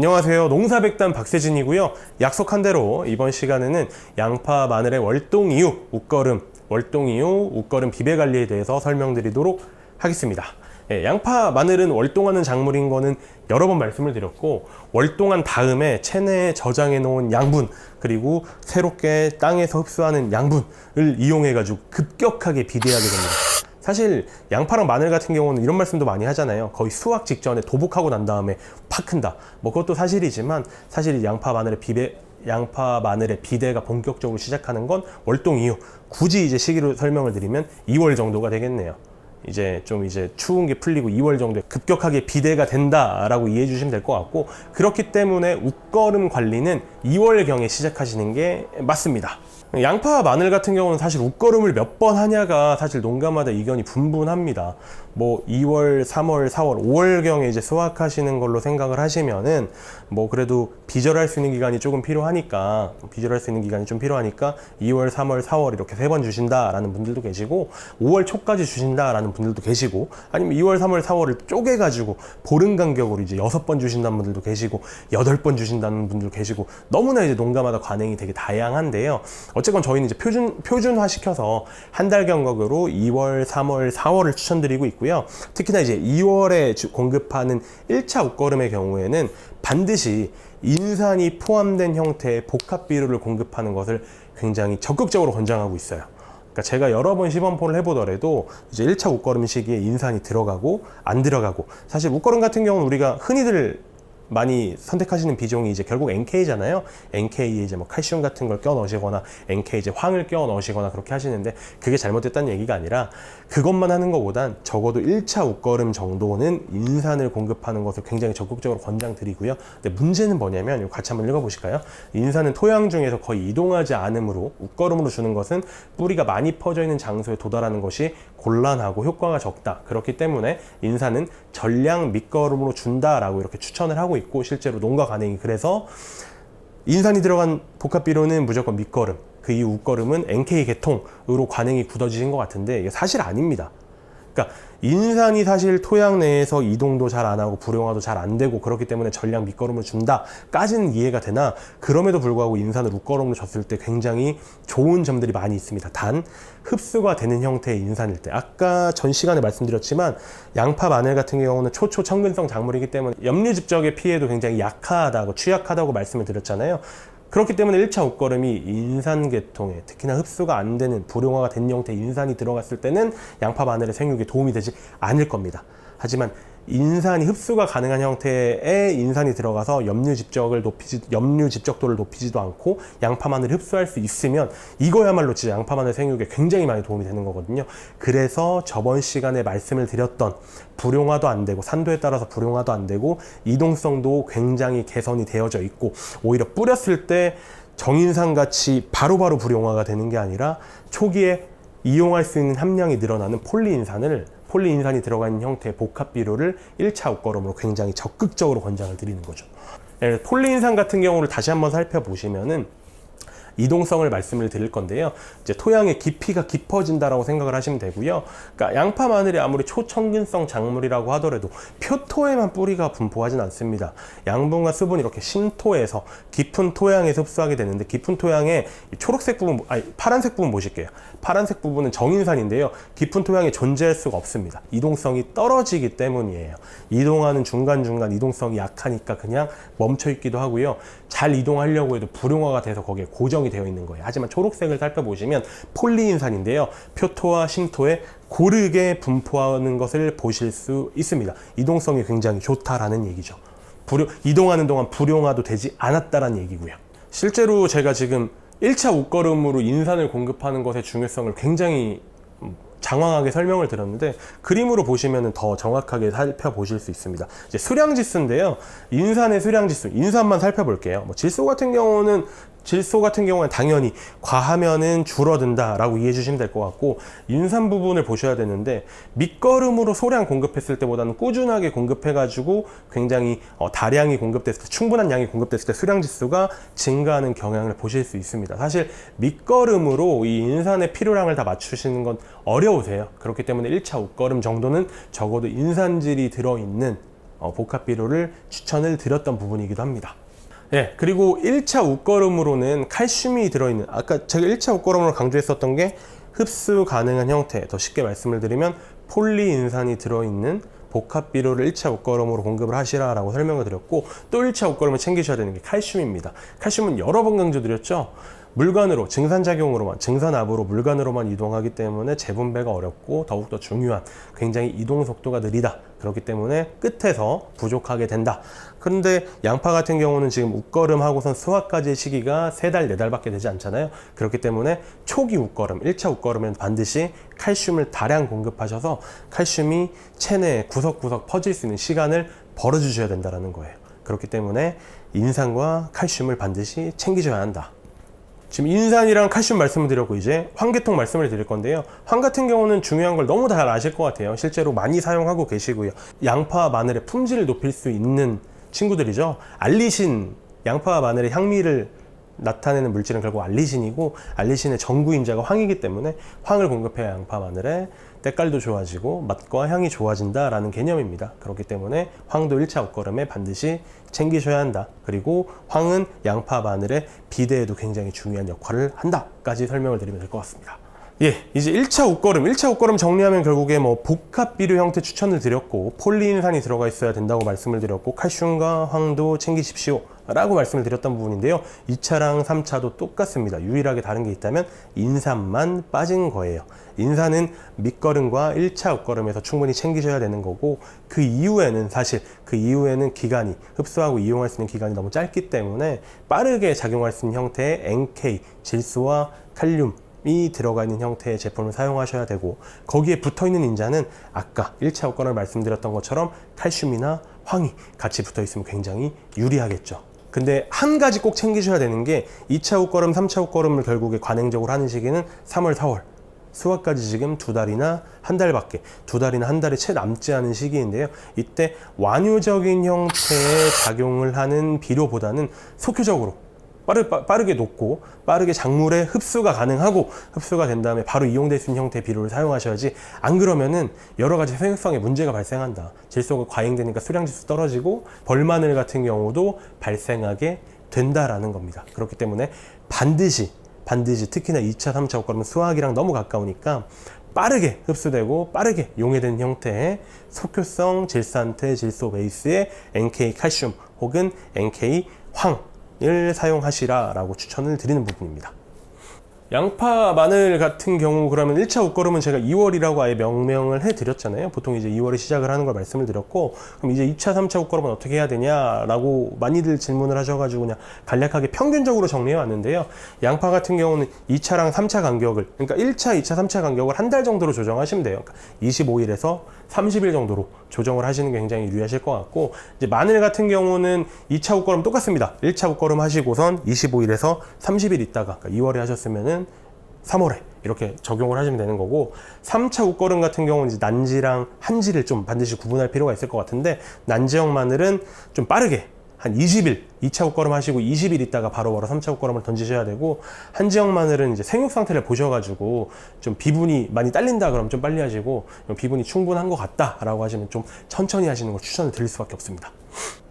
안녕하세요. 농사백단 박세진이고요. 약속한 대로 이번 시간에는 양파 마늘의 월동 이후 웃거름, 월동 이후 웃거름 비배 관리에 대해서 설명드리도록 하겠습니다. 예, 양파 마늘은 월동하는 작물인 거는 여러 번 말씀을 드렸고 월동한 다음에 체내에 저장해 놓은 양분 그리고 새롭게 땅에서 흡수하는 양분을 이용해 가지고 급격하게 비대하게 됩니다. 사실 양파랑 마늘 같은 경우는 이런 말씀도 많이 하잖아요. 거의 수확 직전에 도복하고 난 다음에 팍 큰다. 뭐 그것도 사실이지만 사실 이 양파 마늘의 비대 양파 마늘의 비대가 본격적으로 시작하는 건 월동 이후 굳이 이제 시기로 설명을 드리면 2월 정도가 되겠네요. 이제 좀 이제 추운 게 풀리고 2월 정도에 급격하게 비대가 된다라고 이해해 주시면 될 것 같고 그렇기 때문에 웃거름 관리는 2월경에 시작하시는 게 맞습니다. 양파 마늘 같은 경우는 사실 웃거름을 몇 번 하냐가 사실 농가마다 이견이 분분합니다. 뭐 2월, 3월, 4월, 5월경에 이제 수확하시는 걸로 생각을 하시면은 뭐 그래도 비절할 수 있는 기간이 조금 필요하니까 비절할 수 있는 기간이 좀 필요하니까 2월, 3월, 4월 이렇게 세 번 주신다라는 분들도 계시고 5월 초까지 주신다라는 분들도 계시고 아니면 2월, 3월, 4월을 쪼개 가지고 보름 간격으로 이제 여섯 번 주신다는 분들도 계시고 여덟 번 주신다는 분들도 계시고 너무나 이제 농가마다 관행이 되게 다양한데요. 어쨌건 저희는 이제 표준 표준화 시켜서 한 달 간격으로 2월, 3월, 4월을 추천드리고 있고 요. 특히나 이제 2월에 주- 공급하는 1차 웃거름의 경우에는 반드시 인산이 포함된 형태의 복합 비료를 공급하는 것을 굉장히 적극적으로 권장하고 있어요. 그러니까 제가 여러 번 시범포를 해보더라도 이제 1차 웃거름 시기에 인산이 들어가고 안 들어가고 사실 웃거름 같은 경우는 우리가 흔히들 많이 선택하시는 비종이 이제 결국 NK잖아요. NK에 이제 뭐 칼슘 같은 걸 껴 넣으시거나 NK 이제 황을 껴 넣으시거나 그렇게 하시는데 그게 잘못됐다는 얘기가 아니라 그것만 하는 것보단 적어도 1차 웃거름 정도는 인산을 공급하는 것을 굉장히 적극적으로 권장드리고요. 근데 문제는 뭐냐면 같이 한번 읽어보실까요? 인산은 토양 중에서 거의 이동하지 않으므로 웃거름으로 주는 것은 뿌리가 많이 퍼져 있는 장소에 도달하는 것이 곤란하고 효과가 적다. 그렇기 때문에 인산은 전량 밑거름으로 준다라고 이렇게 추천을 하고 있고 실제로 농가 관행이 그래서 인산이 들어간 복합 비료는 무조건 밑거름, 그 이후 웃거름은 NK 계통으로 관행이 굳어지신 것 같은데 이게 사실 아닙니다. 그러니까 인산이 사실 토양 내에서 이동도 잘 안 하고 불용화도 잘 안 되고 그렇기 때문에 전량 밑거름을 준다까지는 이해가 되나 그럼에도 불구하고 인산을 웃거름으로 줬을 때 굉장히 좋은 점들이 많이 있습니다. 단 흡수가 되는 형태의 인산일 때 아까 전 시간에 말씀드렸지만 양파 마늘 같은 경우는 초초 청근성 작물이기 때문에 염류 집적의 피해도 굉장히 약하다고 취약하다고 말씀을 드렸잖아요. 그렇기 때문에 1차 옷걸음이 인산 계통에 특히나 흡수가 안 되는 불용화가 된 형태의 인산이 들어갔을 때는 양파 마늘의 생육에 도움이 되지 않을 겁니다. 하지만 인산이 흡수가 가능한 형태의 인산이 들어가서 염류 집적을 높이지 염류 집적도를 높이지도 않고 양파 마늘을 흡수할 수 있으면 이거야말로 진짜 양파 마늘 생육에 굉장히 많이 도움이 되는 거거든요. 그래서 저번 시간에 말씀을 드렸던 불용화도 안 되고 산도에 따라서 불용화도 안 되고 이동성도 굉장히 개선이 되어져 있고 오히려 뿌렸을 때 정인산 같이 바로바로 불용화가 되는 게 아니라 초기에 이용할 수 있는 함량이 늘어나는 폴리인산을 폴리인산이 있는 형태의 복합 비료를 1차 옷걸음으로 굉장히 적극적으로 권장을 드리는 거죠. 네, 폴리인산 같은 경우를 다시 한번 살펴보시면은 이동성을 말씀을 드릴 건데요. 이제 토양의 깊이가 깊어진다라고 생각을 하시면 되고요. 그러니까 양파 마늘이 아무리 초청근성 작물이라고 하더라도 표토에만 뿌리가 분포하진 않습니다. 양분과 수분이 이렇게 심토에서 깊은 토양에서 흡수하게 되는데 깊은 토양에 이 초록색 부분, 아니 파란색 부분 보실게요. 파란색 부분은 정인산인데요. 깊은 토양에 존재할 수가 없습니다. 이동성이 떨어지기 때문이에요. 이동하는 중간중간 이동성이 약하니까 그냥 멈춰 있기도 하고요. 잘 이동하려고 해도 불용화가 돼서 거기에 고정이 되어 있는 거예요. 하지만 초록색을 살펴보시면 폴리인산인데요. 표토와 심토에 고르게 분포하는 것을 보실 수 있습니다. 이동성이 굉장히 좋다라는 얘기죠. 불용, 이동하는 동안 불용화도 되지 않았다라는 얘기고요. 실제로 제가 지금 1차 옷걸음으로 인산을 공급하는 것의 중요성을 굉장히 음, 장황하게 설명을 드렸는데 그림으로 보시면 더 정확하게 살펴보실 수 있습니다. 이제 수량 지수인데요. 인산의 수량 지수, 인산만 살펴볼게요. 뭐 질소 같은 경우는 질소 같은 경우는 당연히 과하면은 줄어든다라고 이해해 주시면 될 것 같고 인산 부분을 보셔야 되는데 밑거름으로 소량 공급했을 때보다는 꾸준하게 공급해 가지고 굉장히 어, 다량이 공급됐을 때 충분한 양이 공급됐을 때 수량 지수가 증가하는 경향을 보실 수 있습니다. 사실 밑거름으로 이 인산의 필요량을 다 맞추시는 건 어려우세요. 그렇기 때문에 1차 옷걸음 정도는 적어도 인산질이 들어있는 어, 복합 비료를 추천을 드렸던 부분이기도 합니다. 예, 그리고 1차 웃거름으로는 칼슘이 들어있는, 아까 제가 1차 웃거름으로 강조했었던 게 흡수 가능한 형태, 더 쉽게 말씀을 드리면 폴리인산이 들어있는 복합 비료를 1차 웃거름으로 공급을 하시라라고 설명을 드렸고 또 1차 웃거름을 챙기셔야 되는 게 칼슘입니다. 칼슘은 여러 번 강조드렸죠. 물관으로 증산작용으로만 증산압으로 물관으로만 이동하기 때문에 재분배가 어렵고 더욱더 중요한 굉장히 이동 속도가 느리다 그렇기 때문에 끝에서 부족하게 된다. 그런데 양파 같은 경우는 지금 웃거름 하고선 수확까지의 시기가 세 달, 네 달밖에 되지 않잖아요. 그렇기 때문에 초기 웃거름, 1차 웃거름엔 반드시 칼슘을 다량 공급하셔서 칼슘이 체내에 구석구석 퍼질 수 있는 시간을 벌어주셔야 된다는 거예요. 그렇기 때문에 인산과 칼슘을 반드시 챙기셔야 한다 지금 인산이랑 칼슘 말씀을 드렸고 이제 황계통 말씀을 드릴 건데요. 황 같은 경우는 중요한 걸 너무 잘 아실 것 같아요. 실제로 많이 사용하고 계시고요. 양파와 마늘의 품질을 높일 수 있는 친구들이죠. 알리신, 양파와 마늘의 향미를 나타내는 물질은 결국 알리신이고 알리신의 전구인자가 황이기 때문에 황을 공급해야 양파 마늘의 때깔도 좋아지고 맛과 향이 좋아진다라는 개념입니다. 그렇기 때문에 황도 1차 옷걸음에 반드시 챙기셔야 한다. 그리고 황은 양파 마늘의 비대에도 굉장히 중요한 역할을 한다까지 설명을 드리면 될 것 같습니다. 예, 이제 1차 옷걸음, 1차 옷걸음 정리하면 결국에 뭐 복합 비료 형태 추천을 드렸고 폴리인산이 들어가 있어야 된다고 말씀을 드렸고 칼슘과 황도 챙기십시오 라고 말씀을 드렸던 부분인데요. 2차랑 3차도 똑같습니다. 유일하게 다른 게 있다면 인산만 빠진 거예요. 인산은 밑거름과 1차 옷걸음에서 충분히 챙기셔야 되는 거고 그 이후에는 사실 그 이후에는 기간이 흡수하고 이용할 수 있는 기간이 너무 짧기 때문에 빠르게 작용할 수 있는 형태의 NK, 질소와 칼륨 이 들어가 있는 형태의 제품을 사용하셔야 되고 거기에 붙어 있는 인자는 아까 1차 옷건을 말씀드렸던 것처럼 칼슘이나 황이 같이 붙어 있으면 굉장히 유리하겠죠. 근데 한 가지 꼭 챙기셔야 되는 게 2차 옷걸음, 3차 옷걸음을 결국에 관행적으로 하는 시기는 3월, 4월. 수확까지 지금 두 달이나 한 달밖에 두 달이나 한 달이 채 남지 않은 시기인데요. 이때 완효적인 형태의 작용을 하는 비료보다는 속효적으로 빠르, 빠르게 녹고 빠르게 작물에 흡수가 가능하고 흡수가 된 다음에 바로 이용될 수 있는 형태의 비료를 사용하셔야지 안 그러면은 여러 가지 생육성에 문제가 발생한다. 질소가 과잉되니까 수량 지수 떨어지고 벌마늘 같은 경우도 발생하게 된다라는 겁니다. 그렇기 때문에 반드시 반드시 특히나 2차, 3차 옷걸음은 수확이랑 너무 가까우니까 빠르게 흡수되고 빠르게 용해된 형태의 속효성 질산태 질소 베이스의 NK 칼슘 혹은 NK 황 을 사용하시라라고 추천을 드리는 부분입니다. 양파, 마늘 같은 경우 그러면 1차 옷걸음은 제가 2월이라고 아예 명명을 해드렸잖아요. 보통 이제 2월에 시작을 하는 걸 말씀을 드렸고 그럼 이제 2차, 3차 옷걸음은 어떻게 해야 되냐라고 많이들 질문을 하셔가지고 그냥 간략하게 평균적으로 정리해 왔는데요. 양파 같은 경우는 2차랑 3차 간격을 그러니까 1차, 2차, 3차 간격을 한 달 정도로 조정하시면 돼요. 그러니까 25일에서 30일 정도로 조정을 하시는 게 굉장히 유리하실 것 같고 이제 마늘 같은 경우는 2차 옷걸음 똑같습니다. 1차 옷걸음 하시고선 25일에서 30일 있다가 그러니까 2월에 하셨으면은 3월에 이렇게 적용을 하시면 되는 거고 3차 옷걸음 같은 경우는 난지랑 한지를 좀 반드시 구분할 필요가 있을 것 같은데 난지형 마늘은 좀 빠르게 한 20일 2차 옷걸음 하시고 20일 있다가 바로 바로 3차 옷걸음을 던지셔야 되고 한지형 마늘은 이제 생육 상태를 보셔가지고 좀 비분이 많이 딸린다 그러면 좀 빨리 하시고 비분이 충분한 것 같다라고 하시면 좀 천천히 하시는 걸 추천을 드릴 수밖에 없습니다.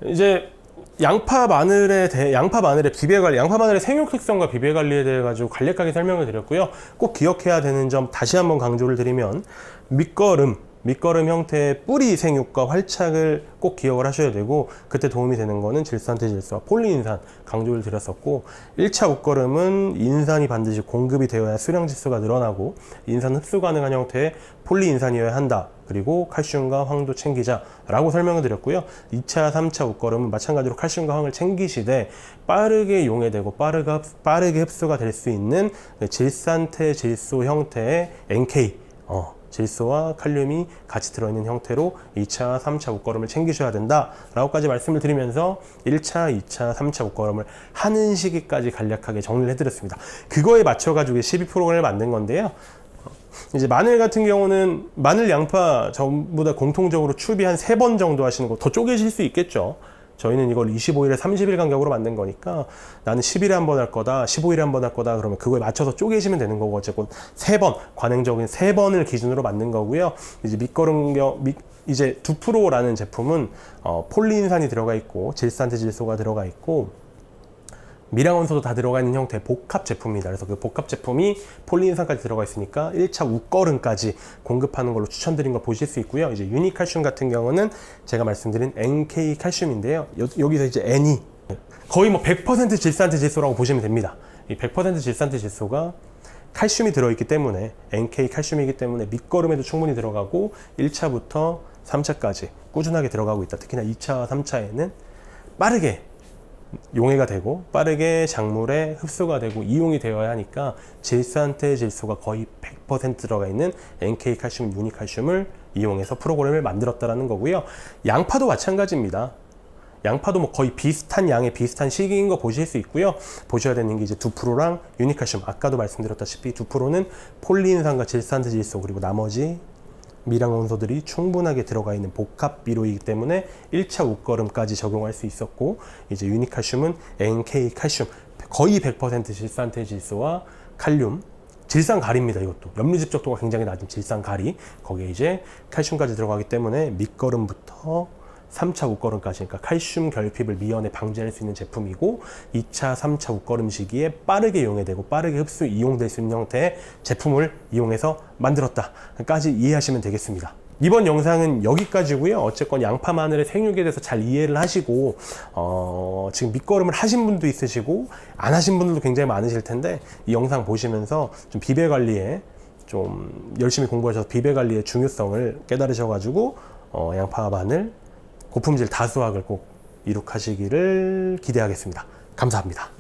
이제 양파 마늘에 대해 양파 마늘의 비배 관리, 양파 마늘의 생육 특성과 비배 관리에 대해 가지고 간략하게 설명을 드렸고요. 꼭 기억해야 되는 점 다시 한번 강조를 드리면 밑거름 밑거름 형태의 뿌리 생육과 활착을 꼭 기억을 하셔야 되고 그때 도움이 되는 거는 질산태 질소와 폴리인산 강조를 드렸었고 1차 옷걸음은 인산이 반드시 공급이 되어야 수량 지수가 늘어나고 인산 흡수 가능한 형태의 폴리인산이어야 한다. 그리고 칼슘과 황도 챙기자라고 설명을 드렸고요. 2차, 3차 옷걸음은 마찬가지로 칼슘과 황을 챙기시되 빠르게 용해되고 빠르게, 빠르게 흡수가 될 수 있는 질산태 질소 형태의 NK 어, 질소와 칼륨이 같이 들어있는 형태로 2차, 3차 옷걸음을 챙기셔야 된다라고까지 말씀을 드리면서 1차, 2차, 3차 옷걸음을 하는 시기까지 간략하게 정리를 해드렸습니다. 그거에 맞춰가지고 12 프로그램을 만든 건데요. 이제 마늘 같은 경우는 마늘 양파 전부 다 공통적으로 추비 한 세 번 정도 하시는 거 더 쪼개실 수 있겠죠. 저희는 이걸 25일에 30일 간격으로 만든 거니까 나는 10일에 한 번 할 거다, 15일에 한 번 할 거다 그러면 그거에 맞춰서 쪼개시면 되는 거고 어쨌든 세 번, 관행적인 세 번을 기준으로 만든 거고요. 이제 밑거름 경 밑 이제 두프로라는 제품은 어, 폴리인산이 들어가 있고 질산트 질소가 들어가 있고 미량 원소도 다 들어가 있는 형태의 복합 제품입니다. 그래서 그 복합 제품이 폴리인산까지 들어가 있으니까 1차 웃거름까지 공급하는 걸로 추천드린 거 보실 수 있고요. 이제 유니칼슘 같은 경우는 제가 말씀드린 NK 칼슘인데요. 여, 여기서 이제 N이 거의 뭐 100% 질산트 질소라고 보시면 됩니다. 이 100% 질산트 질소가 칼슘이 들어있기 때문에 NK 칼슘이기 때문에 밑거름에도 충분히 들어가고 1차부터 3차까지 꾸준하게 들어가고 있다. 특히나 2차, 3차에는 빠르게 용해가 되고 빠르게 작물에 흡수가 되고 이용이 되어야 하니까 질산태 질소가 거의 100% 들어가 있는 NK 칼슘, 유니 칼슘을 이용해서 프로그램을 만들었다라는 거고요. 양파도 마찬가지입니다. 양파도 뭐 거의 비슷한 양의 비슷한 시기인 거 보실 수 있고요. 보셔야 되는 게 이제 두프로랑 유니칼슘. 아까도 말씀드렸다시피 두프로는 폴리인산과 질산트 질소 그리고 나머지 미량 원소들이 충분하게 들어가 있는 복합 비료이기 때문에 1차 웃거름까지 적용할 수 있었고 이제 유니칼슘은 NK 칼슘 거의 100% 질산태 질소와 칼륨 질산 가리입니다 이것도. 염류 집 적도가 굉장히 낮은 질산 가리 거기에 이제 칼슘까지 들어가기 때문에 밑거름부터 3차 웃거름까지 그러니까 칼슘 결핍을 미연에 방지할 수 있는 제품이고 2차, 3차 웃거름 시기에 빠르게 용해되고 빠르게 흡수 이용될 수 있는 형태의 제품을 이용해서 만들었다까지 이해하시면 되겠습니다. 이번 영상은 여기까지고요. 어쨌건 양파 마늘의 생육에 대해서 잘 이해를 하시고 어, 지금 밑거름을 하신 분도 있으시고 안 하신 분들도 굉장히 많으실 텐데 이 영상 보시면서 좀 비배 관리에 좀 열심히 공부하셔서 비배 관리의 중요성을 깨달으셔가지고 어, 양파 마늘 고품질 다수학을 꼭 이룩하시기를 기대하겠습니다. 감사합니다.